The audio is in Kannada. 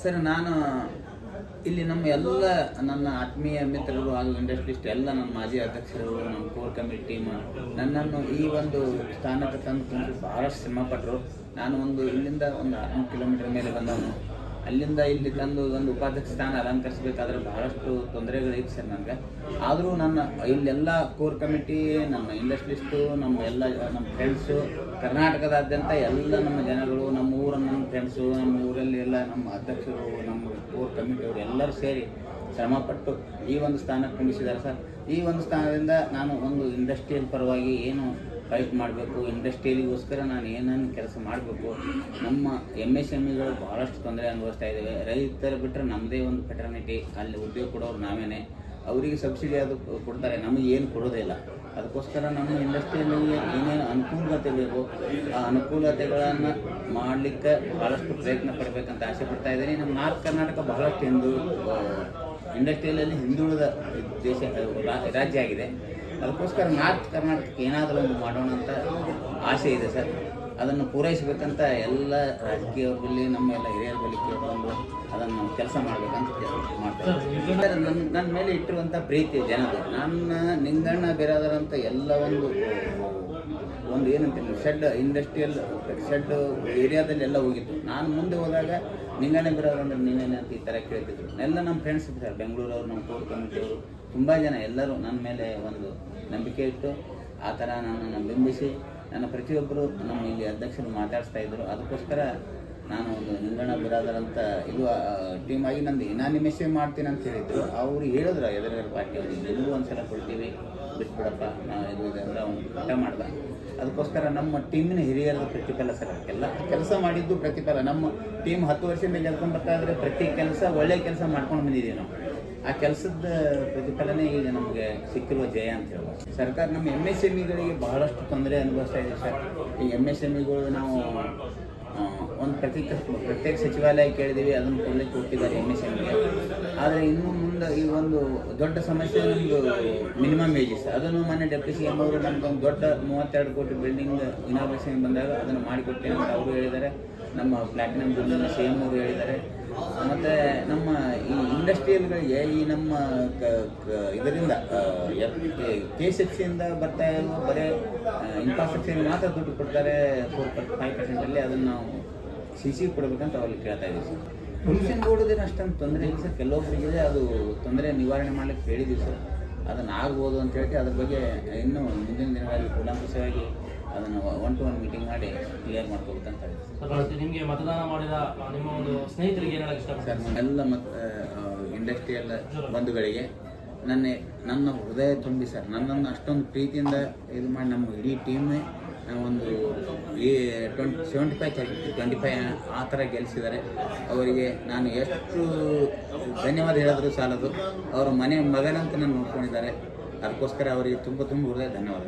ಸರ್? ನಾನು ಇಲ್ಲಿ ನಮ್ಮ ಎಲ್ಲ ನನ್ನ ಆತ್ಮೀಯ ಮಿತ್ರರು ಹಾಗೂ ಇಂಡಸ್ಟ್ರಿಸ್ಟ್ ಎಲ್ಲ ನನ್ನ ಮಾಜಿ ಅಧ್ಯಕ್ಷರು, ನಮ್ಮ ಕೋರ್ ಕಮಿಟಿ ಟೀಮ್ ನನ್ನನ್ನು ಈ ಒಂದು ಸ್ಥಾನಕ್ಕೆ ತಂದು ತುಂಬ ಭಾಳಷ್ಟು ಶ್ರಮಪಟ್ಟರು ನಾನು ಒಂದು ಇಲ್ಲಿಂದ ಒಂದು ಆರುನೂರು ಕಿಲೋಮೀಟರ್ ಮೇಲೆ ಬಂದವನು. ಅಲ್ಲಿಂದ ಇಲ್ಲಿ ತಂದು ಒಂದು ಉಪಾಧ್ಯಕ್ಷ ಸ್ಥಾನ ಅಲಂಕರಿಸಬೇಕಾದ್ರೆ ಬಹಳಷ್ಟು ತೊಂದರೆಗಳಿತ್ತು ಸರ್ ನನಗೆ. ಆದರೂ ನನ್ನ ಇಲ್ಲೆಲ್ಲ ಕೋರ್ ಕಮಿಟಿ, ನಮ್ಮ ಇಂಡಸ್ಟ್ರಿಸ್ಟು, ನಮ್ಮ ಎಲ್ಲ, ನಮ್ಮ ಫ್ರೆಂಡ್ಸು ಕರ್ನಾಟಕದಾದ್ಯಂತ ಎಲ್ಲ ನಮ್ಮ ಜನಗಳು, ನಮ್ಮ ಊರ ನಮ್ಮ ಫ್ರೆಂಡ್ಸು ನಮ್ಮ ಊರಲ್ಲಿ ಎಲ್ಲ ನಮ್ಮ ಅಧ್ಯಕ್ಷರು, ನಮ್ಮ ಕೋರ್ ಕಮಿಟಿಯವರು ಎಲ್ಲರೂ ಸೇರಿ ಶ್ರಮಪಟ್ಟು ಈ ಒಂದು ಸ್ಥಾನಕ್ಕೆ ಕುಂಡಿಸಿದ್ದಾರೆ ಸರ್. ಈ ಒಂದು ಸ್ಥಾನದಿಂದ ನಾನು ಒಂದು ಇಂಡಸ್ಟ್ರಿಯಲ್ ಪರವಾಗಿ ಏನು ಫೈಟ್ ಮಾಡಬೇಕು. ಇಂಡಸ್ಟ್ರಿಯಲಿಗೋಸ್ಕರ ನಾನು ಏನೇನು ಕೆಲಸ ಮಾಡಬೇಕು. ನಮ್ಮ ಎಂ ಎಸ್ ಎಂ ಇಗಳು ಭಾಳಷ್ಟು ತೊಂದರೆ ಅನುಭವಿಸ್ತಾ ಇದ್ದೇವೆ ರೈತರು ಬಿಟ್ಟರೆ ನಮ್ಮದೇ ಒಂದು ಫೆಟರ್ನಿಟಿ ಅಲ್ಲಿ ಉದ್ಯೋಗ ಕೊಡೋರು ನಾವೇನೆ. ಅವರಿಗೆ ಸಬ್ಸಿಡಿ ಅದು ಕೊಡ್ತಾರೆ. ನಮಗೆ ಏನು ಕೊಡೋದಿಲ್ಲ ಅದಕ್ಕೋಸ್ಕರ ನಮ್ಮ ಇಂಡಸ್ಟ್ರಿಯಲ್ಲಿ ಏನೇನು ಅನುಕೂಲತೆ ಬೇಕು ಆ ಅನುಕೂಲತೆಗಳನ್ನು ಮಾಡಲಿಕ್ಕೆ ಭಾಳಷ್ಟು ಪ್ರಯತ್ನ ಪಡಬೇಕಂತ ಆಸೆ ಪಡ್ತಾ ಇದ್ದೀನಿ. ನಮ್ಮ ನಾರ್ತ್ ಕರ್ನಾಟಕ ಬಹಳಷ್ಟು ಹಿಂದೂ ಇಂಡಸ್ಟ್ರಿಯಲಲ್ಲಿ ಹಿಂದುಳಿದ ದೇಶ, ರಾಜ್ಯ ಆಗಿದೆ. ಅದಕ್ಕೋಸ್ಕರ ನಾರ್ತ್ ಕರ್ನಾಟಕಕ್ಕೆ ಏನಾದರೂ ಒಂದು ಮಾಡೋಣ ಅಂತ ಆಸೆ ಇದೆ ಸರ್. ಅದನ್ನು ಪೂರೈಸಬೇಕಂತ ಎಲ್ಲ ರಾಜಕೀಯರಲ್ಲಿ ನಮ್ಮ ಎಲ್ಲ ಹಿರಿಯರ ಬಳಿ ಕೇಳ್ಕೊಂಡು ಅದನ್ನು ಕೆಲಸ ಮಾಡಬೇಕಂತ ಮಾಡ್ತಾರೆ ನನ್ನ ನನ್ನ ಮೇಲೆ ಇಟ್ಟಿರುವಂಥ ಪ್ರೀತಿ ಜನರು ನನ್ನ ನಿಂಗಣ್ಣ ಬಿರಾದರ್ ಅಂತ ಎಲ್ಲ ಒಂದು ಒಂದು ಏನಂತೀನಿ ಶೆಡ್ ಇಂಡಸ್ಟ್ರಿಯಲ್ ಶೆಡ್ ಏರಿಯಾದಲ್ಲಿ ಎಲ್ಲ ಹೋಗಿತ್ತು. ನಾನು ಮುಂದೆ ಹೋದಾಗ ನಿಂಗಣೆ ಬಿರೋರು ಅಂದ್ರೆ ಅಂತ ಈ ಥರ ಕೇಳ್ತಿದ್ರು. ಎಲ್ಲ ನಮ್ಮ ಫ್ರೆಂಡ್ಸ್ ಇದ್ದಾರೆ ಬೆಂಗಳೂರವ್ರು ನಮ್ಮ ಕೋರ್ ಕಮಿಟಿಯವರು ತುಂಬ ಜನ ಎಲ್ಲರೂ ನನ್ನ ಮೇಲೆ ಒಂದು ನಂಬಿಕೆ ಇಟ್ಟು ಆ ಥರ ನನ್ನನ್ನು ಬಿಂಬಿಸಿ ನನ್ನ ಪ್ರತಿಯೊಬ್ಬರು ನಮ್ಮ ಇಲ್ಲಿ ಅಧ್ಯಕ್ಷರು ಮಾತಾಡಿಸ್ತಾ ಇದ್ದರು ಅದಕ್ಕೋಸ್ಕರ ನಾನು ಒಂದು ನಿಂಗಣ ಬಿರಾದರ್ ಅಂತ ಇದು ಟೀಮ್ ಆಗಿ ನಂದು ಇನಾನಿಮೇಷನ್ ಮಾಡ್ತೀನಿ ಅಂತ ಹೇಳಿದ್ರು. ಅವರು ಹೇಳಿದ್ರು ಎದುರುಗಡೆ ಪಾರ್ಟಿಯವರು ಅವ್ರಿಗೆ ಒಂದು ಸಲ ಕೊಡ್ತೀವಿ, ಬಿಟ್ಬಿಡಪ್ಪ, ನಾವು ಇದು ಅಂದ್ರೆ ಊಟ ಮಾಡ್ದ. ಅದಕ್ಕೋಸ್ಕರ ನಮ್ಮ ಟೀಮಿನ ಹಿರಿಯರದ ಪ್ರತಿಫಲ ಸರ್ ಎಲ್ಲ ಕೆಲಸ ಮಾಡಿದ್ದು ಪ್ರತಿಫಲ. ನಮ್ಮ ಟೀಮ್ ಹತ್ತು ವರ್ಷದಿಂದ ಗೆಲ್ಕೊಂಡು ಬರ್ತಾ ಇದ್ರೆ ಪ್ರತಿ ಕೆಲಸ ಒಳ್ಳೆ ಕೆಲಸ ಮಾಡ್ಕೊಂಡು ಬಂದಿದ್ದೀವಿ ನಾವು. ಆ ಕೆಲಸದ ಪ್ರತಿಫಲನೇ ಈಗ ನಮಗೆ ಸಿಕ್ಕಿರುವ ಜಯ ಅಂತ ಹೇಳ್ಬೋದು. ಸರ್ಕಾರ ನಮ್ಮ ಎಂ ಎಸ್ ಎಂ ಇಗಳಿಗೆ ಬಹಳಷ್ಟು ತೊಂದರೆ ಅನುಭವಿಸ್ತಾ ಇದೆ ಸರ್. ಈ ಎಂ ಎಸ್ ಎಂ ಇಗಳು ನಾವು ಆ, ಒಂದು ಪ್ರತಿ ಪ್ರತ್ಯೇಕ ಸಚಿವಾಲಯ ಕೇಳಿದ್ದೀವಿ, ಅದನ್ನು ಕೊಡಲಿಕ್ಕೆ ಕೊಟ್ಟಿದ್ದಾರೆ ಎಂ ಎಸ್ ಎಮ್ಗೆ ಆದರೆ ಇನ್ನು ಮುಂದೆ ಈ ಒಂದು ದೊಡ್ಡ ಸಮಸ್ಯೆ ನಮ್ಮದು ಮಿನಿಮಮ್ ವೇಜಸ್ ಅದನ್ನು ಮೊನ್ನೆ ಡೆಪ್ಟಿ ಸಿ ಎಂ ಅವರು ನಮ್ಗೆ ಒಂದು ದೊಡ್ಡ ಮೂವತ್ತೆರಡು ಕೋಟಿ ಬಿಲ್ಡಿಂಗ್ ಇನಾಗ್ರೇಷನ್ ಬಂದಾಗ ಅದನ್ನು ಮಾಡಿಕೊಟ್ಟೆ ಅಂತ ಅವರು ಹೇಳಿದ್ದಾರೆ. ನಮ್ಮ ಪ್ಲಾಟಿನಮ್ ಬಿಲ್ಡಿಂಗ್ ಸಿ ಎಂ ಅವರು ಹೇಳಿದ್ದಾರೆ. ಮತ್ತು ನಮ್ಮ ಈ ಇಂಡಸ್ಟ್ರಿಯಲ್ಗಳಿಗೆ ಈ ನಮ್ಮ ಇದರಿಂದ ಕೆ ಎಸ್ ಎಫ್ ಸಿಯಿಂದ ಬರ್ತಾ ಇರುವ ಬರೀ ಇನ್ಫ್ರಾಸ್ಟ್ರಕ್ಚರ್ ಮಾತ್ರ ದುಡ್ಡು ಕೊಡ್ತಾರೆ. ಫೋರ್ ಫೈವ್ ಪರ್ಸೆಂಟಲ್ಲಿ ಅದನ್ನು ನಾವು ಸಿ ಸಿ ಕೊಡಬೇಕಂತ ಅವ್ರಿಗೆ ಕೇಳ್ತಾ ಇದ್ದೀವಿ ಸರ್. ಪೊಲ್ಯೂಷನ್ ಬೋರ್ಡ್ದೇನು ಅಷ್ಟೊಂದು ತೊಂದರೆ ಇಲ್ಲ ಸರ್. ಕೆಲವೊಬ್ಬರಿಗೆ ಅದು ತೊಂದರೆ ನಿವಾರಣೆ ಮಾಡ್ಲಿಕ್ಕೆ ಹೇಳಿದ್ವಿ ಸರ್. ಅದನ್ನು ಆಗ್ಬೋದು ಅಂತ ಹೇಳಿ ಅದ್ರ ಬಗ್ಗೆ ಇನ್ನೂ ಮುಂದಿನ ದಿನಗಳಲ್ಲಿ ಕೂಲಂಕುಷವಾಗಿ ಅದನ್ನು ಒನ್ ಟು ಒನ್ ಮೀಟಿಂಗ್ ಮಾಡಿ ಕ್ಲಿಯರ್ ಮಾಡ್ಕೋಬೇಕಂತ ಹೇಳಿದ್ವಿ ಸರ್. ನಿಮಗೆ ಮತದಾನ ಮಾಡಿದ ನಿಮ್ಮ ಒಂದು ಸ್ನೇಹಿತರಿಗೆ ಏನು ಇಷ್ಟ ಸರ್ ಎಲ್ಲ ಇಂಡಸ್ಟ್ರಿ ಇಂಡಸ್ಟ್ರಿಯಲ್ ಬಂಧುಗಳಿಗೆ ನನ್ನ ನನ್ನ ಹೃದಯ ತುಂಬಿ ಸರ್. ನನ್ನನ್ನು ಅಷ್ಟೊಂದು ಪ್ರೀತಿಯಿಂದ ಇದು ಮಾಡಿ ನಮ್ಮ ಇಡೀ ಟೀಮೇ ಒಂದು ಈ twenty seventy five twenty five ಆ ಥರ ಗೆಲ್ಲಿಸಿದ್ದಾರೆ ಅವರಿಗೆ ನಾನು ಎಷ್ಟು ಧನ್ಯವಾದ ಹೇಳಿದ್ರು ಸಾಲದು. ಅವರ ಮನೆ ಮಗನಂತ ನಾನು ನೋಡ್ಕೊಂಡಿದ್ದಾರೆ. ಅದಕ್ಕೋಸ್ಕರ ಅವರಿಗೆ ತುಂಬ ತುಂಬ ಹೃದಯ ಧನ್ಯವಾದ